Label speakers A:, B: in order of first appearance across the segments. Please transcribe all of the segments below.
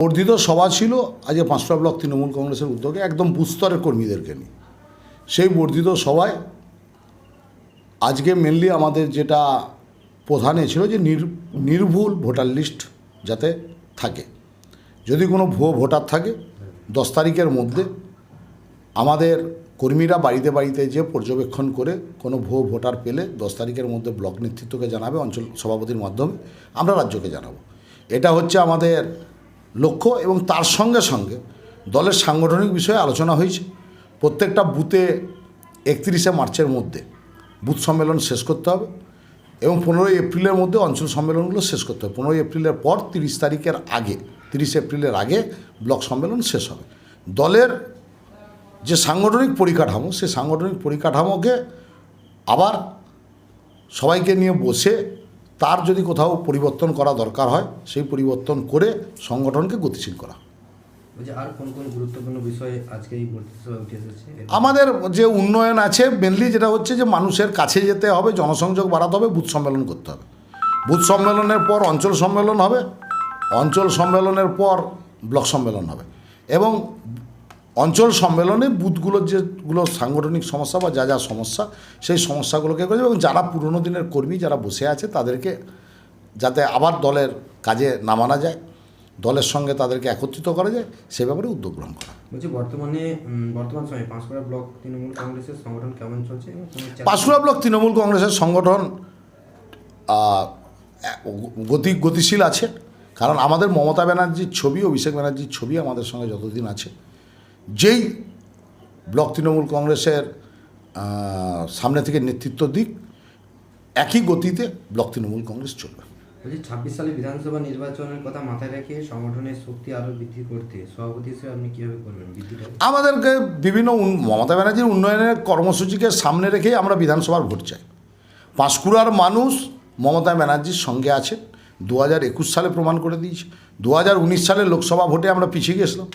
A: বর্ধিত সভা ছিল, আজকে পাঁচটা ব্লক তৃণমূল কংগ্রেসের উদ্যোগে, একদম বুস্তরের কর্মীদেরকে নিয়ে। সেই বর্ধিত সভায় আজকে মেনলি আমাদের যেটা প্রধানে ছিল যে নির, নির্ভুল ভোটার লিস্ট যাতে থাকে। যদি কোনো ভুয়ো ভোটার থাকে, দশ তারিখের মধ্যে আমাদের কর্মীরা বাড়িতে বাড়িতে যে পর্যবেক্ষণ করে কোনো ভুয়ো ভোটার পেলে দশ তারিখের মধ্যে ব্লক নেতৃত্বকে জানাবে, অঞ্চল সভাপতির মাধ্যমে আমরা রাজ্যকে জানাব। এটা হচ্ছে আমাদের লক্ষ্য এবং তার সঙ্গে সঙ্গে দলের সাংগঠনিক বিষয়ে আলোচনা হয়েছে। প্রত্যেকটা বুথে একত্রিশে মার্চের মধ্যে বুথ সম্মেলন শেষ করতে হবে এবং পনেরোই এপ্রিলের মধ্যে অঞ্চল সম্মেলনগুলো শেষ করতে হবে। পনেরোই এপ্রিলের পর তিরিশ তারিখের আগে, তিরিশ এপ্রিলের আগে ব্লক সম্মেলন শেষ হবে। দলের যে সাংগঠনিক পরিকাঠামো, সেই সাংগঠনিক পরিকাঠামোকে আবার সবাইকে নিয়ে বসে তার যদি কোথাও পরিবর্তন করা দরকার হয় সেই পরিবর্তন করে সংগঠনকে গতিশীল করা। আমাদের যে উন্নয়ন আছে মেনলি যেটা হচ্ছে যে মানুষের কাছে যেতে হবে জনসংযোগ বাড়াতে হবে বুথ সম্মেলন করতে হবে। বুথ সম্মেলনের পর অঞ্চল সম্মেলন হবে অঞ্চল সম্মেলনের পর ব্লক সম্মেলন হবে। এবং অঞ্চল সম্মেলনে বুথগুলোর যেগুলো সাংগঠনিক সমস্যা বা যা যা সমস্যা সেই সমস্যাগুলোকে করে এবং যারা পুরনো দিনের কর্মী যারা বসে আছে তাদেরকে যাতে আবার দলের কাজে নামানো যায় দলের সঙ্গে তাদেরকে একত্রিত করা যায় সে ব্যাপারে উদ্যোগ গ্রহণ করা।
B: বলছি বর্তমানে বর্তমান সময়ে পাঁশকুড়া ব্লক তৃণমূল কংগ্রেসের সংগঠন কেমন চলছে?
A: পাঁশকুড়া ব্লক তৃণমূল কংগ্রেসের সংগঠন গতি গতিশীল আছে। কারণ আমাদের মমতা ব্যানার্জির ছবি অভিষেক ব্যানার্জির ছবি আমাদের সঙ্গে যতদিন আছে। যেই ব্লক তৃণমূল কংগ্রেসের সামনে থেকে নেতৃত্ব দিক একই গতিতে ব্লক তৃণমূল কংগ্রেস চলবে।
B: বলছি ছাব্বিশ সালে বিধানসভা নির্বাচনের কথা মাথায় রেখে সংগঠনের শক্তি আরও বৃদ্ধি করতে সভাপতি হিসেবে আপনি কীভাবে করবেন
A: আমাদেরকে বিভিন্ন মমতা ব্যানার্জির উন্নয়নের কর্মসূচিকে সামনে রেখেই আমরা বিধানসভার ভোট চাই। পাঁশকুড়ার মানুষ মমতা ব্যানার্জির সঙ্গে আছে দু হাজার একুশ সালে প্রমাণ করে দিয়েছে দু হাজার উনিশ সালে লোকসভা ভোটে আমরা পিছিয়ে গেছিলাম।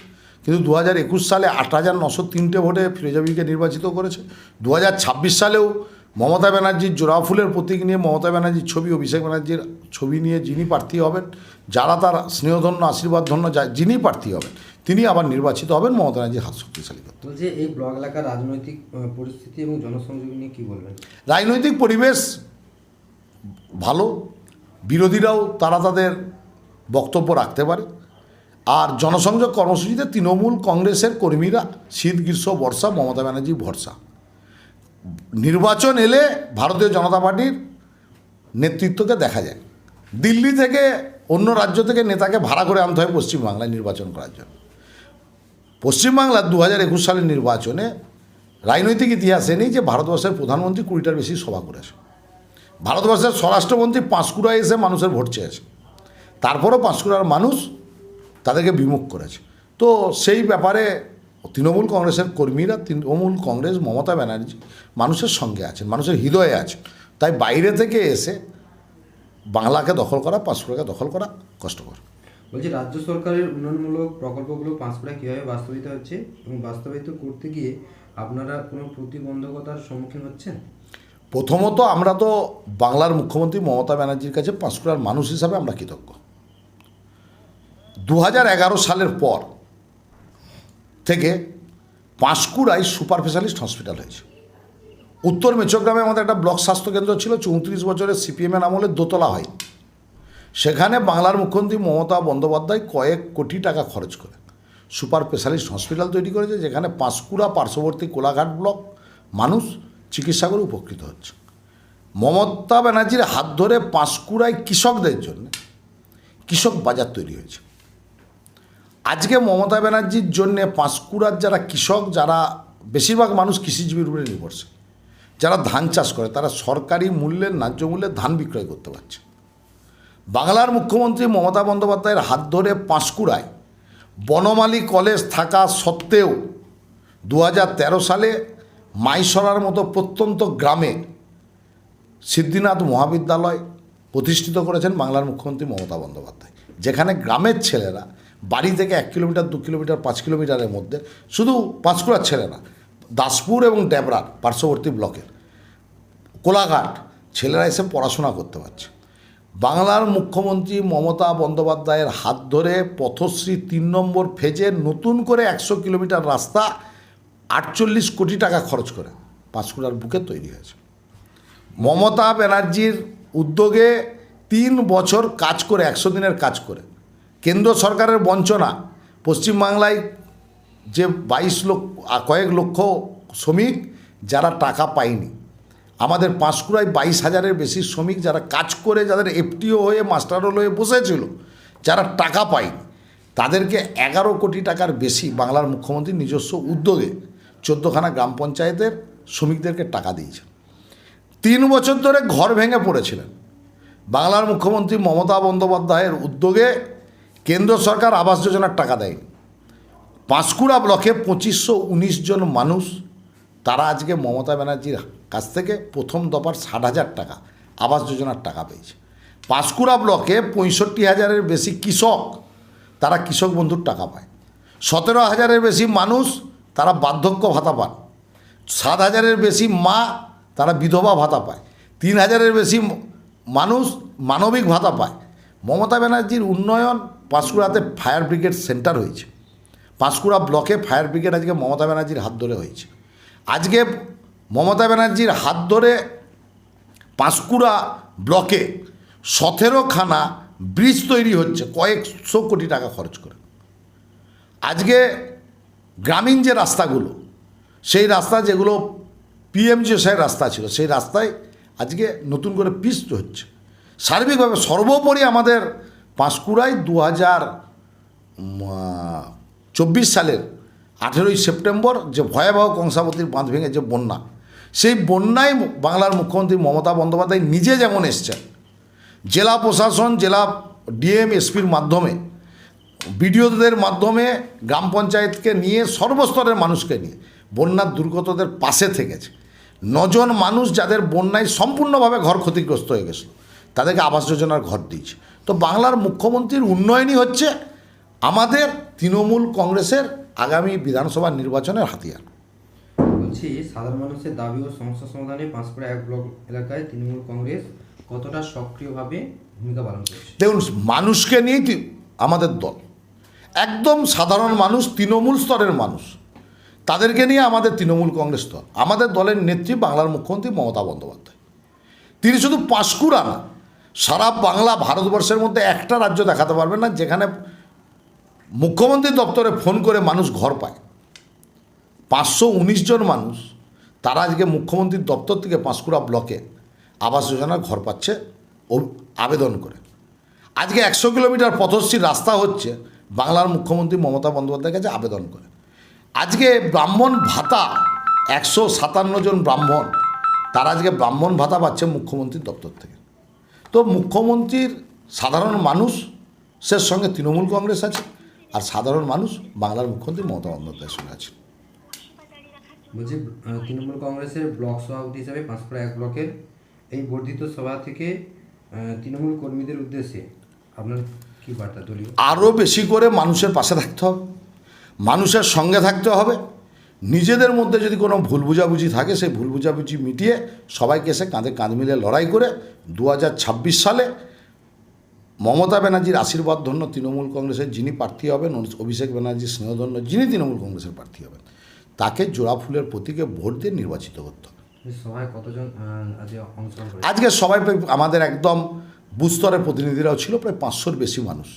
A: কিন্তু দু হাজার একুশ সালে আট হাজার নশো তিনটে ভোটে ফিরোজাবিকে নির্বাচিত করেছে। দু হাজার ছাব্বিশ সালেও মমতা ব্যানার্জির জোড়া ফুলের প্রতীক নিয়ে মমতা ব্যানার্জির ছবি অভিষেক ব্যানার্জির ছবি নিয়ে যিনি প্রার্থী হবেন যারা তার স্নেহধন্য আশীর্বাদ ধন্য যা- যিনি প্রার্থী হবেন তিনি আবার নির্বাচিত হবেন মমতা ব্যানার্জির হাত শক্তিশালী করতে।
B: বলছে এই ব্লক এলাকার রাজনৈতিক পরিস্থিতি এবং জনসংযোগ নিয়ে কী বলবেন?
A: রাজনৈতিক পরিবেশ ভালো বিরোধীরাও তারা তাদের বক্তব্য রাখতে পারে। আর জনসংযোগ কর্মসূচিতে তৃণমূল কংগ্রেসের কর্মীরা শীত গ্রীষ্ম বর্ষা, মমতা ব্যানার্জি, ভরসা। নির্বাচন এলে ভারতীয় জনতা পার্টির নেতৃত্বকে দেখা যায়। দিল্লি থেকে অন্য রাজ্য থেকে নেতাকে ভাড়া করে আনতে হয় পশ্চিমবাংলায় নির্বাচন করার জন্য। পশ্চিমবাংলার দু হাজার একুশ সালের নির্বাচনে রাজনৈতিক ইতিহাসে নেই যে ভারতবর্ষের প্রধানমন্ত্রী কুড়িটার বেশি সভা করেছে। ভারতবর্ষের স্বরাষ্ট্রমন্ত্রী পাঁশকুড়ায় এসে মানুষের ভোট চেয়েছে। তারপরও পাঁশকুড়ার মানুষ তাদেরকে বিমুখ করেছে। তো সেই ব্যাপারে তৃণমূল কংগ্রেসের কর্মীরা তৃণমূল কংগ্রেস মমতা ব্যানার্জি মানুষের সঙ্গে আছেন মানুষের হৃদয়ে আছে তাই বাইরে থেকে এসে বাংলাকে দখল করা পাঁশকুড়াকে দখল করা কষ্টকর।
B: বলছি রাজ্য সরকারের উন্নয়নমূলক প্রকল্পগুলো পাঁশকুড়ায় কীভাবে বাস্তবিত হচ্ছে এবং বাস্তবায়িত করতে গিয়ে আপনারা কোনো প্রতিবন্ধকতার সম্মুখীন হচ্ছেন?
A: প্রথমত আমরা তো বাংলার মুখ্যমন্ত্রী মমতা ব্যানার্জির কাছে পাঁশকুড়ার মানুষ হিসাবে আমরা কৃতজ্ঞ। দু সালের পর থেকে পাঁশকুড়ায় সুপার স্পেশালিস্ট হসপিটাল হয়েছে। উত্তর মেচগ্রামে আমাদের একটা ব্লক স্বাস্থ্যকেন্দ্র ছিল, চৌত্রিশ বছরের সিপিএমের আমলে দোতলা হয়। সেখানে বাংলার মুখ্যমন্ত্রী মমতা বন্দ্যোপাধ্যায় কয়েক কোটি টাকা খরচ করে। সুপার স্পেশালিস্ট হসপিটাল তৈরি করেছে, যেখানে পাঁশকুড়া পার্শ্ববর্তী কোলাঘাট ব্লক মানুষ চিকিৎসা করে উপকৃত হচ্ছে। মমতা ব্যানার্জির হাত ধরে পাঁশকুড়ায় কৃষকদের জন্য কৃষক বাজার তৈরি হয়েছে। আজকে মমতা ব্যানার্জির জন্যে পাঁশকুড়ার যারা কৃষক, যারা বেশিরভাগ মানুষ কৃষিজীবীর উপরে নির্ভরশীল, যারা ধান চাষ করে, তারা সরকারি মূল্যের, ন্যায্য মূল্যে ধান বিক্রয় করতে পারছে। বাংলার মুখ্যমন্ত্রী মমতা বন্দ্যোপাধ্যায়ের হাত ধরে পাঁশকুড়ায় বনমালী কলেজ থাকা সত্ত্বেও দু হাজার তেরো সালে মাইসরার মতো প্রত্যন্ত গ্রামে সিদ্ধিনাথ মহাবিদ্যালয় প্রতিষ্ঠিত করেছেন বাংলার মুখ্যমন্ত্রী মমতা বন্দ্যোপাধ্যায়। যেখানে গ্রামের ছেলেরা বাড়ি থেকে এক কিলোমিটার, দু কিলোমিটার, পাঁচ কিলোমিটারের মধ্যে শুধু পাঁচকুড়ার ছেলে না, দাসপুর এবং ডেবরার পার্শ্ববর্তী ব্লকের কোলাঘাট ছেলেরা এসে পড়াশোনা করতে পারছে। বাংলার মুখ্যমন্ত্রী মমতা বন্দ্যোপাধ্যায়ের হাত ধরে পথশ্রী তিন নম্বর ফেজে নতুন করে একশো কিলোমিটার রাস্তা আটচল্লিশ কোটি টাকা খরচ করে পাঁশকুড়ার বুকে তৈরি হয়েছে। মমতা ব্যানার্জির উদ্যোগে তিন বছর কাজ করে, একশো দিনের কাজ করে কেন্দ্র সরকারের বঞ্চনা। পশ্চিমবাংলায় যে বাইশ লক্ষ কয়েক লক্ষ শ্রমিক যারা টাকা পায়নি। আমাদের পাঁশকুড়ায় বাইশ হাজারের বেশি শ্রমিক যারা কাজ করে, যাদের এফটিও হয়ে মাস্টারোল হয়ে বসেছিল, যারা টাকা পায়নি, তাদেরকে এগারো কোটি টাকার বেশি বাংলার মুখ্যমন্ত্রী নিজস্ব উদ্যোগে চোদ্দোখানা গ্রাম পঞ্চায়েতের শ্রমিকদেরকে টাকা দিয়েছেন। তিন বছর ধরে ঘর ভেঙে পড়েছিলেন। বাংলার মুখ্যমন্ত্রী মমতা বন্দ্যোপাধ্যায়ের উদ্যোগে কেন্দ্র সরকার আবাস যোজনার টাকা দেয়। পাঁশকুড়া ব্লকে পঁচিশশো উনিশ জন মানুষ, তারা আজকে মমতা ব্যানার্জির কাছ থেকে প্রথম দফার ষাট হাজার টাকা আবাস যোজনার টাকা পেয়েছে। পাঁশকুড়া ব্লকে পঁয়ষট্টি হাজারের বেশি কৃষক, তারা কৃষক বন্ধুর টাকা পায়। সতেরো হাজারের বেশি মানুষ, তারা বার্ধক্য ভাতা পান। সাত হাজারের বেশি মা, তারা বিধবা ভাতা পায়। তিন হাজারের বেশি মানুষ মানবিক ভাতা পায়। মমতা ব্যানার্জির উন্নয়ন পাঁশকুড়াতে ফায়ার ব্রিগেড সেন্টার হয়েছে। পাঁশকুড়া ব্লকে ফায়ার ব্রিগেড আজকে মমতা ব্যানার্জির হাত ধরে হয়েছে। আজকে মমতা ব্যানার্জির হাত ধরে পাঁশকুড়া ব্লকে সতেরোখানা ব্রিজ তৈরি হচ্ছে, কয়েকশো কোটি টাকা খরচ করে। আজকে গ্রামীণ যে রাস্তাগুলো, সেই রাস্তা যেগুলো পিএমজিএসআই রাস্তা ছিল, সেই রাস্তায় আজকে নতুন করে পিচ হচ্ছে। সার্বিকভাবে সর্বোপরি আমাদের পাঁশকুড়ায় দু হাজার চব্বিশ সালের আঠেরোই সেপ্টেম্বর যে ভয়াবহ কংসাবতীর বাঁধ ভেঙে যে বন্যা, সেই বন্যায় বাংলার মুখ্যমন্ত্রী মমতা বন্দ্যোপাধ্যায় নিজে যেমন এসছেন, জেলা প্রশাসন, জেলা ডিএম, এসপির মাধ্যমে, বিডিওদের মাধ্যমে, গ্রাম পঞ্চায়েতকে নিয়ে, সর্বস্তরের মানুষকে নিয়ে বন্যার দুর্গতদের পাশে থেকেছে। নজন মানুষ যাদের বন্যায় সম্পূর্ণভাবে ঘর ক্ষতিগ্রস্ত হয়ে গেছিল তাদেরকে আবাস যোজনার ঘর দিয়েছে। তো বাংলার মুখ্যমন্ত্রীর উন্নয়নই হচ্ছে আমাদের তৃণমূল কংগ্রেসের আগামী বিধানসভা নির্বাচনের হাতিয়ার।
B: বলছি সাধারণ মানুষের দাবি ও সমস্যা সমাধানে পাঁশকুড়া এক ব্লক এলাকায় তৃণমূল কংগ্রেস কতটা সক্রিয়ভাবে ভূমিকা পালন করছে?
A: দেখুন মানুষকে নিয়েই আমাদের দল। একদম সাধারণ মানুষ তৃণমূল স্তরের মানুষ তাদেরকে নিয়ে আমাদের তৃণমূল কংগ্রেস দল। আমাদের দলের নেত্রী বাংলার মুখ্যমন্ত্রী মমতা বন্দ্যোপাধ্যায়। তিনি শুধু পাঁশকুড়া না সারা বাংলা ভারতবর্ষের মধ্যে একটা রাজ্য দেখাতে পারবেন না, যেখানে মুখ্যমন্ত্রী দপ্তরে ফোন করে মানুষ ঘর পায়। পাঁচশো উনিশ জন মানুষ, তারা আজকে মুখ্যমন্ত্রীর দপ্তর থেকে পাঁশকুড়া ব্লকে আবাস যোজনার ঘর পাচ্ছে, ও- আবেদন করে। আজকে একশো কিলোমিটার পথশ্রী রাস্তা হচ্ছে, বাংলার মুখ্যমন্ত্রী মমতা বন্দ্যোপাধ্যায়ের কাছে আবেদন করে। আজকে ব্রাহ্মণ ভাতা, একশো সাতান্ন জন ব্রাহ্মণ, তারা আজকে ব্রাহ্মণ ভাতা পাচ্ছে মুখ্যমন্ত্রীর দপ্তর থেকে। তো মুখ্যমন্ত্রীর সাধারণ মানুষের সঙ্গে তৃণমূল কংগ্রেস আছে আর সাধারণ মানুষ বাংলার মুখ্যমন্ত্রী মমতা বন্দ্যোপাধ্যায়ের সঙ্গে আছে।
B: বলছি তৃণমূল কংগ্রেসের ব্লক সভাপতি হিসাবে পাঁশকুড়া এক ব্লকের এই বর্ধিত সভা থেকে তৃণমূল কর্মীদের উদ্দেশ্যে আপনার কি বার্তা দলীয়?
A: আরও বেশি করে মানুষের পাশে থাকতে হবে। মানুষের সঙ্গে থাকতে হবে। নিজেদের মধ্যে যদি কোনো ভুল বুঝাবুঝি থাকে সেই ভুল বুঝাবুঝি মিটিয়ে সবাইকে এসে কাঁধে কাঁধ মিলে লড়াই করে দু হাজার ছাব্বিশ সালে মমতা ব্যানার্জির আশীর্বাদ ধন্য তৃণমূল কংগ্রেসের যিনি প্রার্থী হবেন অভিষেক ব্যানার্জির স্নেহধন্য যিনি তৃণমূল কংগ্রেসের প্রার্থী হবেন তাকে জোড়া ফুলের প্রতীকে ভোট দিয়ে নির্বাচিত করতে হবে।
B: আজকে
A: সবাই আমাদের একদম বুস্তরের প্রতিনিধিরাও ছিল প্রায় পাঁচশোর বেশি মানুষ।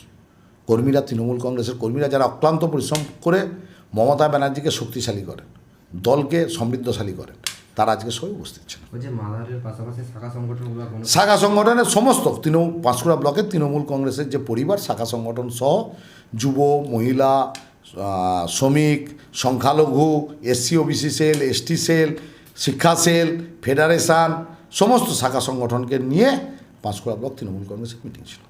A: কর্মীরা তৃণমূল কংগ্রেসের কর্মীরা যারা অক্লান্ত পরিশ্রম করে মমতা ব্যানার্জিকে শক্তিশালী করেন দলকে সমৃদ্ধশালী করেন তারা আজকে সবাই উপস্থিত ছিল
B: শাখা
A: সংগঠনের সমস্ত তৃণমূল পাঁশকুড়া ব্লকের তৃণমূল কংগ্রেসের যে পরিবার শাখা সংগঠন সহ যুব মহিলা শ্রমিক সংখ্যালঘু SC OBC cell ST cell শিক্ষা সেল ফেডারেশন সমস্ত শাখা সংগঠনকে নিয়ে পাঁশকুড়া ব্লক তৃণমূল কংগ্রেসের মিটিং ছিল।